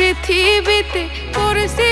পৃথিবীতে করছি